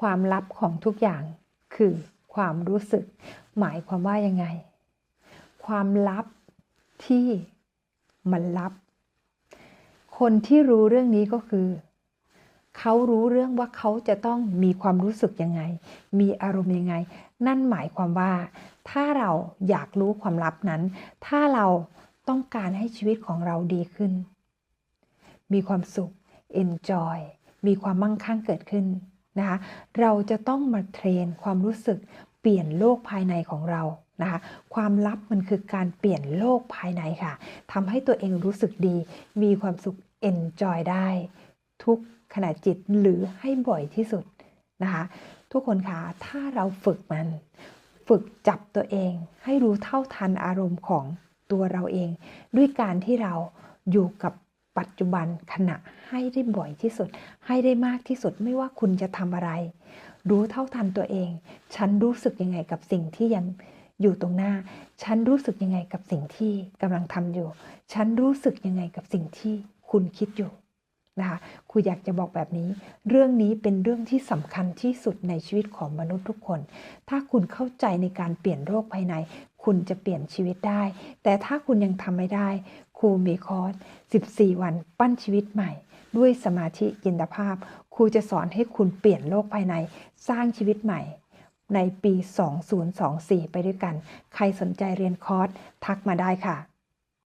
ความลับของทุกอย่างคือความรู้สึก หมายความว่ายังไง ความลับที่มันลับ คนที่รู้เรื่องนี้ก็คือ เขารู้เรื่องว่าเขาจะต้องมีความรู้สึกยังไง มีอารมณ์ยังไง นั่นหมายความว่า ถ้าเราอยากรู้ความลับนั้น ถ้าเราต้องการให้ชีวิตของเราดีขึ้น มีความสุข enjoy มีความมั่งคั่งเกิดขึ้น นะคะเราจะต้องมาเทรนความรู้สึกเปลี่ยนโลกภายในของเรานะคะความลับมันคือการเปลี่ยนโลกภายในค่ะทำให้ตัวเองรู้สึกดี มีความสุข enjoy ได้ ทุกขณะจิตหรือให้บ่อยที่สุดนะคะทุกคนคะถ้าเราฝึกมัน ฝึกจับตัวเอง ให้รู้เท่าทันอารมณ์ของตัวเราเอง ด้วยการที่เราอยู่กับ ปัจจุบันขณะให้ได้บ่อยที่สุด ให้ได้มากที่สุดไม่ว่าคุณจะทำอะไร รู้เท่าทันตัวเอง ฉันรู้สึกยังไงกับสิ่งที่ยังอยู่ตรงหน้า ฉันรู้สึกยังไงกับสิ่งที่กำลังทำอยู่ ฉันรู้สึกยังไงกับสิ่งที่คุณคิดอยู่นะคะครูอยากจะบอกแบบนี้ เรื่องนี้เป็นเรื่องที่สำคัญที่สุดในชีวิตของมนุษย์ทุกคน ถ้าคุณเข้าใจในการเปลี่ยนโรคภายใน คุณจะเปลี่ยนชีวิตได้ แต่ถ้าคุณยังทำไม่ได้ ครูมีคอร์ส14 วันปั้นชีวิตใหม่ ด้วยสมาธิยินตภาพ ครูจะสอนให้คุณเปลี่ยนโลกภายในสร้างชีวิตใหม่ ในปี 2024 ไปด้วยกัน ใครสนใจเรียนคอร์สทักมาได้ค่ะ